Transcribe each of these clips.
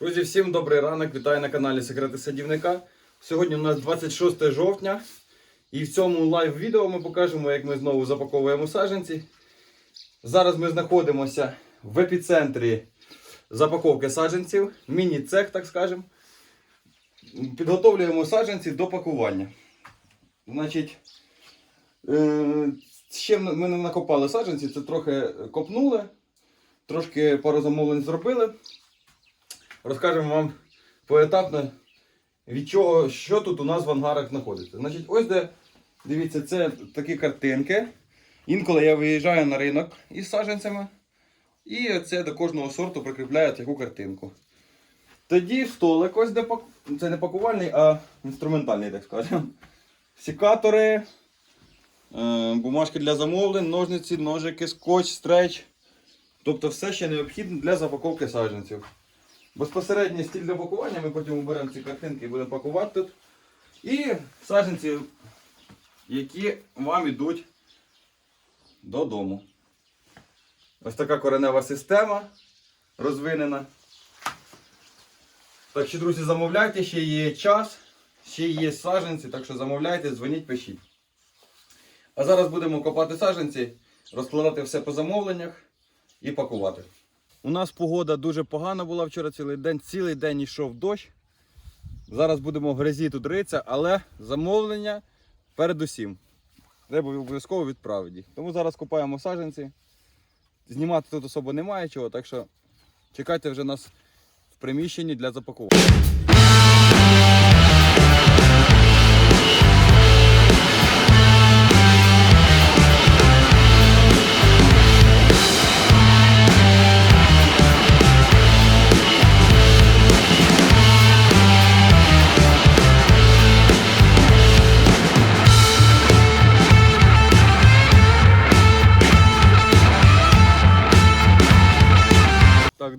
Друзі, всім добрий ранок. Вітаю на каналі Секрети Садівника. Сьогодні у нас 26 жовтня. І в цьому лайв-відео ми покажемо, як ми знову запаковуємо саджанці. Зараз ми знаходимося в епіцентрі запаковки саджанців. Міні-цех, так скажемо. Підготовлюємо саджанці до пакування. Значить, е, ще ми не накопали саджанці, це трохи копнули, трошки пару замовлень зробили. Розкажемо вам поетапно, від чого, що тут у нас в ангарах знаходиться. Значить, ось де, дивіться, це такі картинки. Інколи я виїжджаю на ринок із саджанцями. І це до кожного сорту прикріпляють яку картинку. Тоді столик, ось де пак... це не пакувальний, а інструментальний, так скажемо. Секатори, е, бумажки для замовлень, ножниці, ножики, скотч, стреч. Тобто все ще необхідне для запаковки саджанців. Безпосередньо стіль для пакування, ми потім оберемо ці картинки і будемо пакувати тут. І саджанці, які вам йдуть додому. Ось така коренева система розвинена. Так що, друзі, замовляйте, ще є час, ще є саджанці, так що замовляйте, дзвоніть, пишіть. А зараз будемо копати саджанці, розкладати все по замовленнях і пакувати. У нас погода дуже погана була вчора цілий день, цілий день йшов дощ. Зараз будемо в грязі тут ритися, але замовлення передусім. Треба обов'язково відправити. Тому зараз купаємо саджанці. Знімати тут особо немає чого, так що чекайте вже нас в приміщенні для запакування.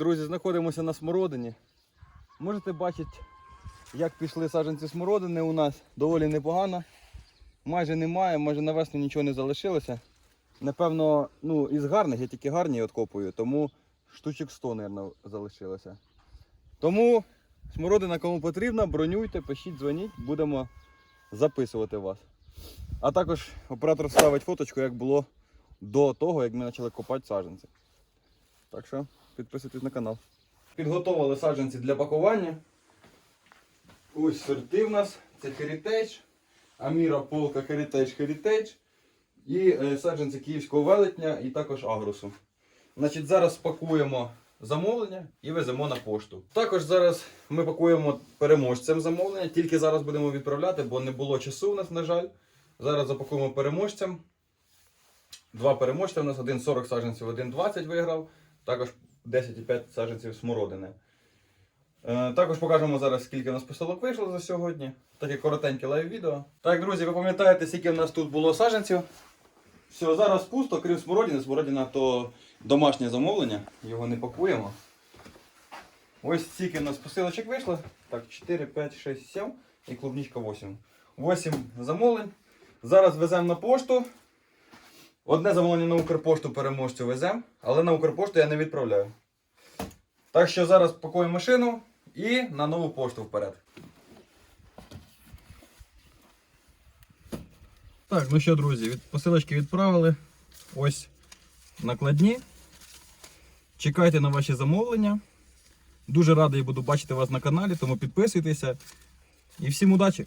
Друзі, знаходимося на смородині. Можете бачити, як пішли саджанці смородини у нас. Доволі непогано. Майже немає, майже на весну нічого не залишилося. Напевно, ну, із гарних, я тільки гарні откопую, тому штучок 100, мабуть, залишилося. Тому смородина кому потрібна, бронюйте, пишіть, дзвоніть, будемо записувати вас. А також оператор ставить фоточку, як було до того, як ми почали копати саджанці. Так що підписуйтесь на канал. Підготовили саджанці для пакування. Ось сорти в нас. Це Heritage, Аміра Полка Heritage Heritage і е, саджанці київського велетня і також агрусу. Значить, зараз пакуємо замовлення і веземо на пошту. Також зараз ми пакуємо переможцям замовлення, тільки зараз будемо відправляти, бо не було часу у нас, на жаль. Зараз запакуємо переможцям. Два переможця у нас, один 40 саджанців, один 20 виграв. Також 10,5 саджанців смородини. Е, також покажемо зараз, скільки у нас посилок вийшло за сьогодні. Таке коротеньке лайв-відео. Так, друзі, ви пам'ятаєте, скільки в нас тут було саджанців? Все, зараз пусто, крім смородини. Смородина то домашнє замовлення, його не пакуємо. Ось стільки у нас посилочок вийшло. Так, 4, 5, 6, 7 і клубничка 8. 8 замовлень. Зараз веземо на пошту. Одне замовлення на Укрпошту переможцю веземо, але на Укрпошту я не відправляю. Так що зараз пакуємо машину і на нову пошту вперед. Так, ну що, друзі, від посилочки відправили. Ось накладні. Чекайте на ваші замовлення. Дуже радий буду бачити вас на каналі, тому підписуйтеся. І всім удачі!